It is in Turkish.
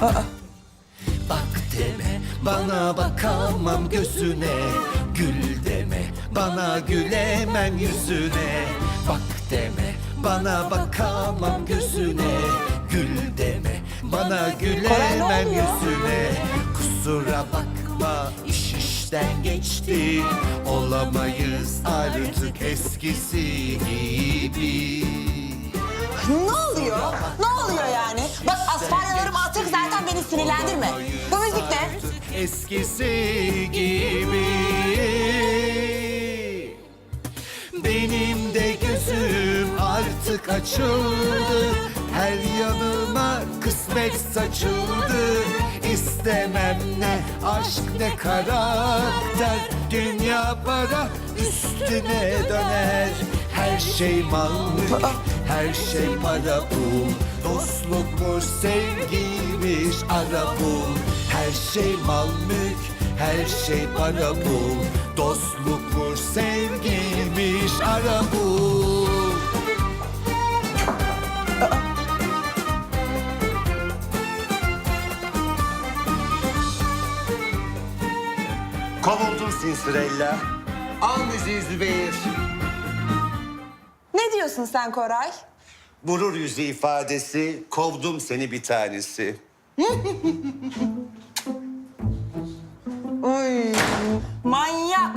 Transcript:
Bak deme bana bakamam gözüne. Gül deme bana gülemem yüzüne. Bak deme bana bakamam gözüne. Gül deme bana gülemem yüzüne. Kusura bakma iş işten geçti. Olamayız artık eskisi gibi. Ne oluyor? Ne oluyor yani? Bak asfaryalarım atık zaten eskisi gibi. Benim de gözüm artık açıldı. Her yanıma kısmet saçıldı. İstemem ne aşk ne karakter. Dünya para üstüne döner. Her şey mal her şey para pul Dostlukmuş, sevgiymiş, ara bul Her şey mal mülk, her şey para bul Dostlukmuş, sevgiymiş, ara bul Kovuldun Sinsirella. Al müziği Zübeyir. Ne diyorsun sen Koray? Vurur yüzü ifadesi. Kovdum seni bir tanesi. Uy, manyak.